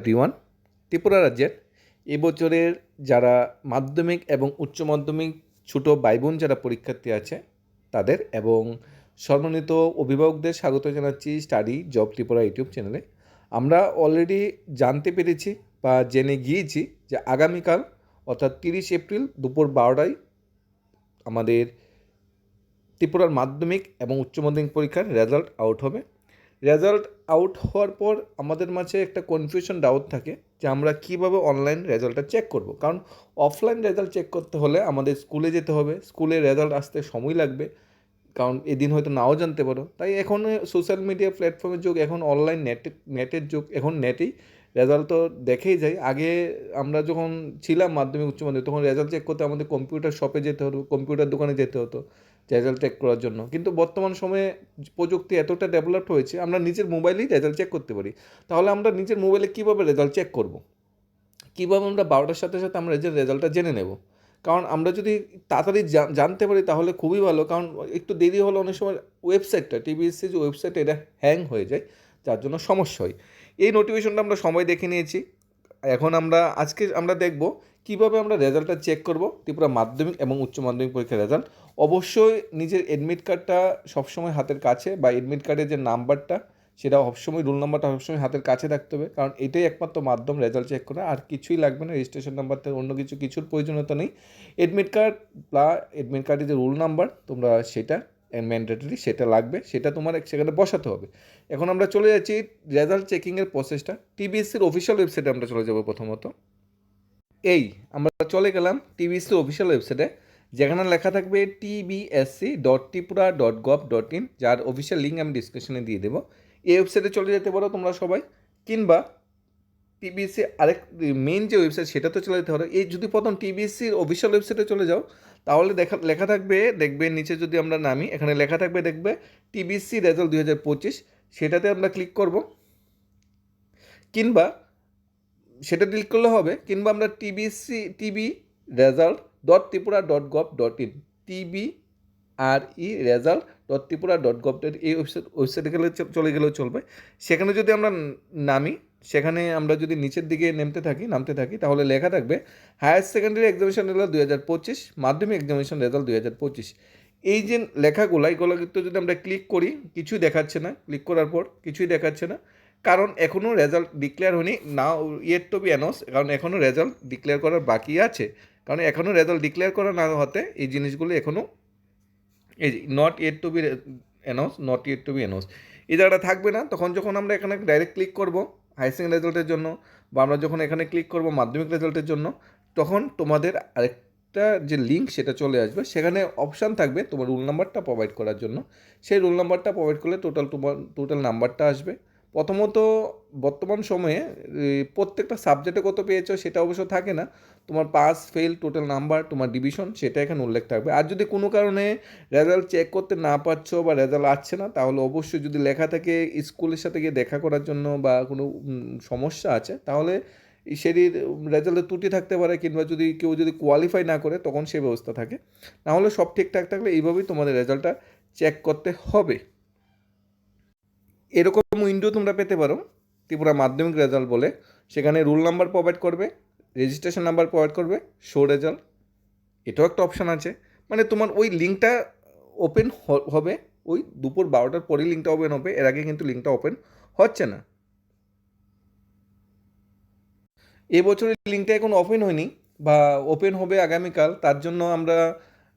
Everyone Tripura রাজ্যের। এবছরের যারা মাধ্যমিক এবং উচ্চ মাধ্যমিক ছোটো ভাই বোন যারা পরীক্ষার্থী আছে তাদের এবং সম্মানিত অভিভাবকদের স্বাগত জানাচ্ছি স্টাডি জব ত্রিপুরা ইউটিউব চ্যানেলে। আমরা অলরেডি জানতে পেরেছি বা জেনে গিয়েছি যে আগামীকাল, অর্থাৎ তিরিশ এপ্রিল দুপুর বারোটায় আমাদের ত্রিপুরার মাধ্যমিক এবং উচ্চ মাধ্যমিক পরীক্ষার রেজাল্ট আউট হবে। রেজাল্ট আউট হওয়ার পর আমাদের মাঝে একটা কনফিউশন ডাউট থাকে যে আমরা কীভাবে অনলাইন রেজাল্টটা চেক করব। কারণ অফলাইন রেজাল্ট চেক করতে হলে আমাদের স্কুলে যেতে হবে স্কুলে রেজাল্ট আসতে সময় লাগবে। কারণ এদিন হয়তো নাও জানতে পারো। তাই এখন সোশ্যাল মিডিয়া প্ল্যাটফর্মের যুগ, এখন অনলাইন নেট নেটের যুগ, এখন নেটেই রেজাল্ট তো দেখেই যায়। আগে আমরা যখন ছিলাম মাধ্যমিক, উচ্চ মাধ্যমিক, তখন রেজাল্ট চেক করতে আমাদের কম্পিউটার শপে যেতে হতো কম্পিউটার দোকানে যেতে হতো। রেজাল্ট চেক করার জন্য। কিন্তু বর্তমান সময়ে প্রযুক্তি এতটা ডেভেলপ হয়েছে, আমরা নিজের মোবাইলেই রেজাল্ট চেক করতে পারি। তাহলে আমরা নিজের মোবাইলে কীভাবে রেজাল্ট চেক করব? কীভাবে আমরা বারোটার সাথে সাথে আমরা নিজের রেজাল্টটা জেনে নেব? কারণ আমরা যদি তাড়াতাড়ি জানতে পারি তাহলে খুবই ভালো, কারণ একটু দেরি হলে অনেক সময় ওয়েবসাইটটা টিভিএসসি যে ওয়েবসাইট এটা হ্যাং হয়ে যায়, যার জন্য সমস্যা হয়। এই নোটিফিকেশনটা আমরা সময় দেখে নিয়েছি। এখন আমরা আজকে আমরা দেখব কীভাবে আমরা রেজাল্টটা চেক করব? ত্রিপুরা মাধ্যমিক এবং উচ্চ মাধ্যমিক পরীক্ষার রেজাল্ট অবশ্যই নিজের এডমিট কার্ডটা সবসময় হাতের কাছে বা এডমিট কার্ডের যে নাম্বারটা সেটা সবসময় রোল নাম্বারটা সবসময় হাতের কাছে থাকতে হবে। কারণ এটাই একমাত্র মাধ্যম রেজাল্ট চেক করা আর কিছুই লাগবে না রেজিস্ট্রেশন নাম্বার থেকে অন্য কিছু, কিছুর প্রয়োজনীয়তা নেই। এডমিট কার্ড বা এডমিট কার্ডের যে রোল নাম্বার তোমরা সেটা ম্যান্ডেটরি সেটা লাগবে, সেটা তোমার সেখানে বসাতে হবে। এখন আমরা চলে যাচ্ছি রেজাল্ট চেকিংয়ের প্রসেসটা টিবিএসসির অফিসিয়াল ওয়েবসাইটে আমরা চলে যাব প্রথমত। এই, আমরা চলে গেলাম টিবিএসসির অফিসিয়াল ওয়েবসাইটে যেখানে লেখা থাকবে TBSE dot Tripura dot gov dot in যার অফিসিয়াল লিঙ্ক আমি ডিসক্রিপশনে দিয়ে দেবো। এই ওয়েবসাইটে চলে যেতে পারো তোমরা সবাই, কিংবা টিবিএসসি আরেক মেন যে ওয়েবসাইট সেটা তো চলে যেতে পারো। এই যদি প্রথম টিবিএসসির অফিসিয়াল ওয়েবসাইটে চলে যাও, তাহলে দেখা, লেখা থাকবে, দেখবে নিচে যদি আমরা নামি, এখানে লেখা থাকবে, দেখবে টিবিএসসি রেজাল্ট দুই হাজার পঁচিশ, সেটাতে আমরা ক্লিক করব। কিংবা সেটা ক্লিক করলে হবে, কিংবা আমরা TBSE TB result dot Tripura dot gov dot in TB R E result dot Tripura dot gov dot এই ওয়েবসাইট ওয়েবসাইটে গেলে চলে গেলেও চলবে। সেখানে যদি আমরা নামি, সেখানে আমরা যদি নিচের দিকে নেমতে থাকি, নামতে থাকি, তাহলে লেখা থাকবে হায়ার সেকেন্ডারি এক্সামিনেশন রেজাল্ট দুই হাজার পঁচিশ, মাধ্যমিক এক্সামিনেশন রেজাল্ট দুই হাজার পঁচিশ। এই যে লেখাগুলো এইগুলো কিন্তু যদি আমরা ক্লিক করি, কিছুই দেখাচ্ছে না। ক্লিক করার পর কিছুই দেখাচ্ছে না। কারণ এখনও রেজাল্ট ডিক্লেয়ার হয়নি না ইয়েট টু বি অ্যানাউন্স কারণ এখনও রেজাল্ট ডিক্লেয়ার করার বাকি আছে। কারণ এখনও রেজাল্ট ডিক্লেয়ার করা না হতে এই জিনিসগুলো এখনও এই not yet to be announce not yet to be announce এই জায়গাটা থাকবে না, তখন যখন আমরা এখানে ডাইরেক্ট ক্লিক করব হাই সেকেন্ড রেজাল্টের জন্য, বা আমরা যখন এখানে ক্লিক করব মাধ্যমিক রেজাল্টের জন্য, তখন তোমাদের আরেকটা যে লিঙ্ক সেটা চলে আসবে। সেখানে অপশান থাকবে তোমার রুল নাম্বারটা প্রোভাইড করার জন্য। সেই রুল নাম্বারটা প্রোভাইড করলে টোটাল তোমার টোটাল নাম্বারটা আসবে। প্রথমত বর্তমান সময়ে প্রত্যেকটা সাবজেক্টে কত পেয়েছ সেটা অবশ্য থাকে না। তোমার পাস ফেল টোটাল নাম্বার তোমার ডিভিশন সেটা এখানে উল্লেখ থাকবে। আর যদি কোনো কারণে রেজাল্ট চেক করতে না পারছ বা রেজাল্ট আসছে না, তাহলে অবশ্যই যদি লেখা থাকে স্কুলের সাথে গিয়ে দেখা করার জন্য বা কোনো সমস্যা আছে, তাহলে সেটির রেজাল্টে ত্রুটি থাকতে পারে কিংবা যদি কেউ যদি কোয়ালিফাই না করে, তখন সে ব্যবস্থা থাকে। নাহলে সব ঠিকঠাক থাকলে এইভাবেই তোমাদের রেজাল্টটা চেক করতে হবে। এরকম উইন্ডো তোমরা পেতে পারো, ত্রিপুরা মাধ্যমিক রেজাল্ট বলে। সেখানে রুল নাম্বার প্রোভাইড করবে রেজিস্ট্রেশন নাম্বার প্রোভাইড করবে শো রেজাল্ট এটাও একটা অপশান আছে। মানে তোমার ওই লিঙ্কটা ওপেন হবে, ওই দুপুর বারোটার পরেই লিঙ্কটা ওপেন হবে, এর আগে কিন্তু লিঙ্কটা ওপেন হচ্ছে না। এবছরের লিঙ্কটা এখন ওপেন হয়নি, বা ওপেন হবে আগামীকাল, তার জন্য আমরা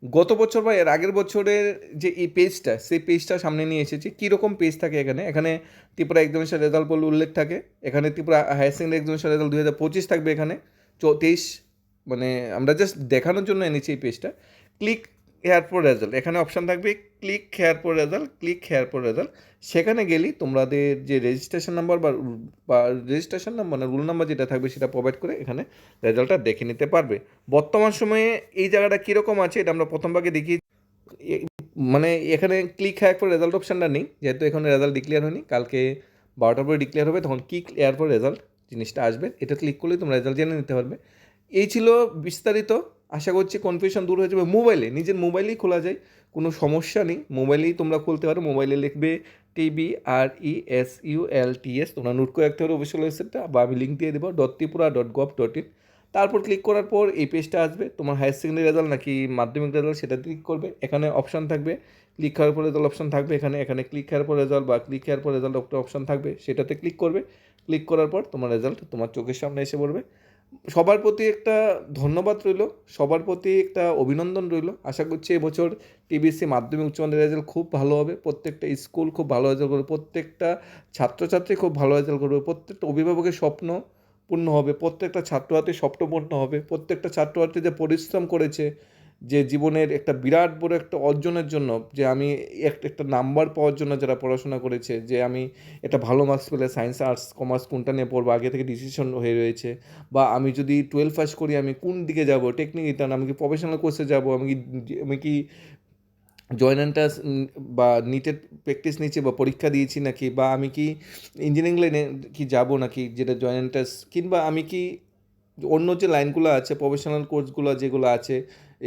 গত বছর বা এর আগের বছরের যে এই পেজটা সেই পেজটা সামনে নিয়ে এসেছি। কীরকম পেজ থাকে এখানে? এখানে ত্রিপুরা এক্সামিনেশন রেজাল্ট বলে উল্লেখ থাকে। এখানে Tripura higher secondary examination result দু হাজার পঁচিশ থাকবে এখানে। তেইশ মানে আমরা জাস্ট দেখানোর জন্য এনেছি এই পেজটা ক্লিক হেয়ার পর রেজাল্ট এখানে অপশান থাকবে click here for result click here for result সেখানে গেলেই তোমাদের যে রেজিস্ট্রেশন নাম্বার বা রেজিস্ট্রেশন নাম্বার মানে রুল নাম্বার যেটা থাকবে সেটা প্রোভাইড করে এখানে রেজাল্টটা দেখে নিতে পারবে। বর্তমান সময়ে এই জায়গাটা কীরকম আছে এটা আমরা প্রথম ভাগে দেখি মানে এখানে ক্লিক হেয়ার পর রেজাল্ট অপশানটা নেই, যেহেতু এখানে রেজাল্ট ডিক্লেয়ার হয়নি, কালকে বারোটার পরে ডিক্লেয়ার হবে, তখন ক্লিক হেয়ার পর রেজাল্ট জিনিসটা আসবে। এটা ক্লিক করলেই তোমরা রেজাল্ট জেনে নিতে পারবে। এই ছিল বিস্তারিত আশা করছি কনফিউশন দূর হয়ে যাবে। মোবাইলে নিজের মোবাইলেই খোলা যায়, কোনো সমস্যা নেই। মোবাইলেই তোমরা খুলতে পারো। মোবাইলে লিখবে TB R E S U L T S তোমরা নোট করে রাখতে পারো অফিসিয়াল ওয়েবসাইটটা বা আমি লিঙ্ক দিয়ে দেবো dot Tripura dot gov dot in তারপর ক্লিক করার পর এই পেজটা আসবে। তোমার হায়ার সেকেন্ডারি রেজাল্ট নাকি মাধ্যমিক রেজাল্ট সেটা ক্লিক করবে। এখানে অপশান থাকবে। ক্লিক করার পর রেজাল্ট অপশান থাকবে। এখানে এখানে ক্লিক করার পর রেজাল্ট বা ক্লিক করার পর রেজাল্ট অপশান থাকবে, সেটাতে ক্লিক করবে। ক্লিক করার পর তোমার রেজাল্ট তোমার চোখের সামনে এসে পড়বে। সবার প্রতি একটা ধন্যবাদ রইল, সবার প্রতি একটা অভিনন্দন রইল। আশা করছি এবছর টিবিসি মাধ্যমিক উচ্চ মাধ্যমিক রেজাল্ট খুব ভালো হবে, প্রত্যেকটা স্কুল খুব ভালো রেজাল্ট করবে, প্রত্যেকটা ছাত্রছাত্রী খুব ভালো রেজাল্ট করবে, প্রত্যেকটা অভিভাবকের স্বপ্ন পূর্ণ হবে, প্রত্যেকটা ছাত্রছাত্রীর স্বপ্ন পূর্ণ হবে, প্রত্যেকটা ছাত্রছাত্রী যে পরিশ্রম করেছে যে জীবনের একটা বিরাট বড় একটা অর্জনের জন্য যে আমি একটা একটা নাম্বার পাওয়ার জন্য যারা পড়াশোনা করেছে, যে আমি একটা ভালো মার্কস পেলে সায়েন্স আর্টস কমার্স কোনটা নিয়ে পড়ব, আগে থেকে ডিসিশন হয়ে রয়েছে, বা আমি যদি টুয়েলভ পাস করি আমি কোন দিকে যাব টেকনিক ইটার্ন আমি কি প্রফেশনাল কোর্সে যাব, আমি কি আমি কি জয়েন এন্ট্রান্স বা নিটের প্র্যাকটিস নিচ্ছি বা পরীক্ষা দিয়েছি নাকি, বা আমি কি ইঞ্জিনিয়ারিং লাইনে কি যাব নাকি, যেটা জয়েন কিংবা আমি কি অন্য যে লাইনগুলো আছে প্রফেশনাল কোর্সগুলো যেগুলো আছে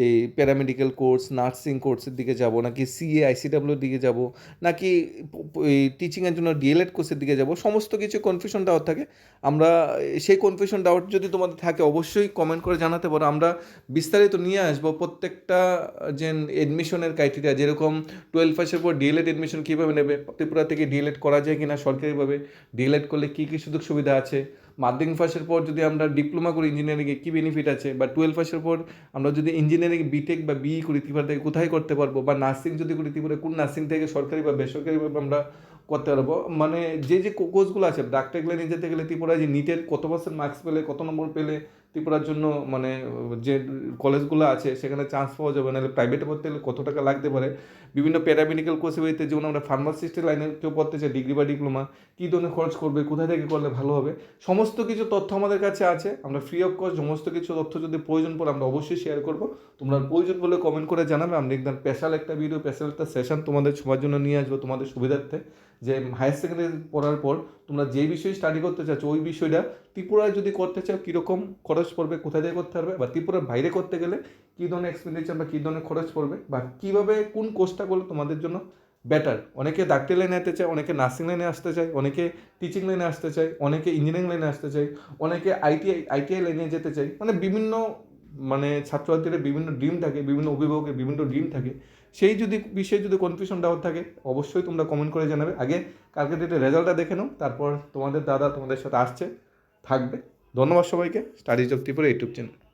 এই প্যারামেডিক্যাল কোর্স নার্সিং কোর্সের দিকে যাব, নাকি সিএ আইসিডাব্লিউর দিকে যাব, নাকি এই টিচিংয়ের জন্য ডিএলএড কোর্সের দিকে যাব, সমস্ত কিছু কনফিউশন ডাউট থাকে। আমরা সেই কনফিউশন ডাউট যদি তোমাদের থাকে, অবশ্যই কমেন্ট করে জানাতে পারো। আমরা বিস্তারিত নিয়ে আসব প্রত্যেকটা যে এডমিশনের ক্রাইটেরিয়া যেরকম টুয়েলভ পাসের পর ডিএলএড এডমিশন কীভাবে নেবে, ত্রিপুরা থেকে ডিএলএড করা যায় কিনা সরকারিভাবে ডিএলএড করলে কী কী সুযোগ সুবিধা আছে মাধ্যমিক ফার্স্টের পর যদি আমরা ডিপ্লোমা করি ইঞ্জিনিয়ারিংয়ে কী বেনিফিট আছে? বা টুয়েলভ ফার্স্টের পর আমরা যদি ইঞ্জিনিয়ারিং বিটেক বা বিই করি, ত্রিপুরা থেকে কোথায় করতে পারব? বা নার্সিং যদি করি, ত্রিপুরা কোন নার্সিং থেকে সরকারি বা বেসরকারিভাবে আমরা করতে পারব? মানে যে যে কোর্সগুলো আছে ডাক্তার নিয়ে যেতে গেলে ত্রিপুরা যে নিটের কত পার্সেন্ট মার্কস পেলে, কত নম্বর পেলে ত্রিপুরার জন্য মানে যে কলেজগুলো আছে, সেখানে চান্স পাওয়া যাবে। নাহলে প্রাইভেটে পড়তে গেলে কত টাকা লাগতে পারে? বিভিন্ন প্যারামেডিক্যাল কোর্সে বেরিতে যেমন আমরা ফার্মাসিস্টের লাইনে কেউ পড়তে চাই ডিগ্রি বা ডিপ্লোমা কী ধরনের খরচ করবে, কোথায় থেকে করলে ভালো হবে? সমস্ত কিছু তথ্য আমাদের কাছে আছে। আমরা ফ্রি অফ কস্ট সমস্ত কিছু তথ্য যদি প্রয়োজন পড়ে, আমরা অবশ্যই শেয়ার করব। তোমরা প্রয়োজন বলে কমেন্ট করে জানাবে। আমরা একদম স্পেশাল একটা ভিডিও স্পেশাল একটা সেশন তোমাদের সবার জন্য নিয়ে আসব তোমাদের সুবিধার্থে। যে হায়ার সেকেন্ডারি পড়ার পর তোমরা যে বিষয়ে স্টাডি করতে চাচ্ছ, ওই বিষয়টা ত্রিপুরায় যদি করতে চাও, কীরকম খরচ পড়বে, কোথায় থেকে করতে পারবে, বা ত্রিপুরার বাইরে করতে গেলে কী ধরনের এক্সপেন্ডিচার বা কী ধরনের খরচ পড়বে, বা কীভাবে কোন কোর্সটা করলে তোমাদের জন্য বেটার অনেকে ডাক্তার লাইনে যেতে চায়, অনেকে নার্সিং লাইনে আসতে চায়, অনেকে টিচিং লাইনে আসতে চায়, অনেকে ইঞ্জিনিয়ারিং লাইনে আসতে চায়, অনেকে আইটিআই আইটিআই লাইনে যেতে চায় মানে বিভিন্ন মানে ছাত্রছাত্রীদের বিভিন্ন ড্রিম থাকে, বিভিন্ন অভিভাবকের বিভিন্ন ড্রিম থাকে, সেই যদি বিষয়ে যদি কনফিউশন ডাউট থাকে, অবশ্যই তোমরা কমেন্ট করে জানাবে। আগে কালকে ডেটে রেজাল্টটা দেখে নাও, তারপর তোমাদের দাদা তোমাদের সাথে আসছে, থাকবে। ধন্যবাদ সবাইকে। স্টাডি চক্তি ত্রিপুরা ইউটিউব চ্যানেল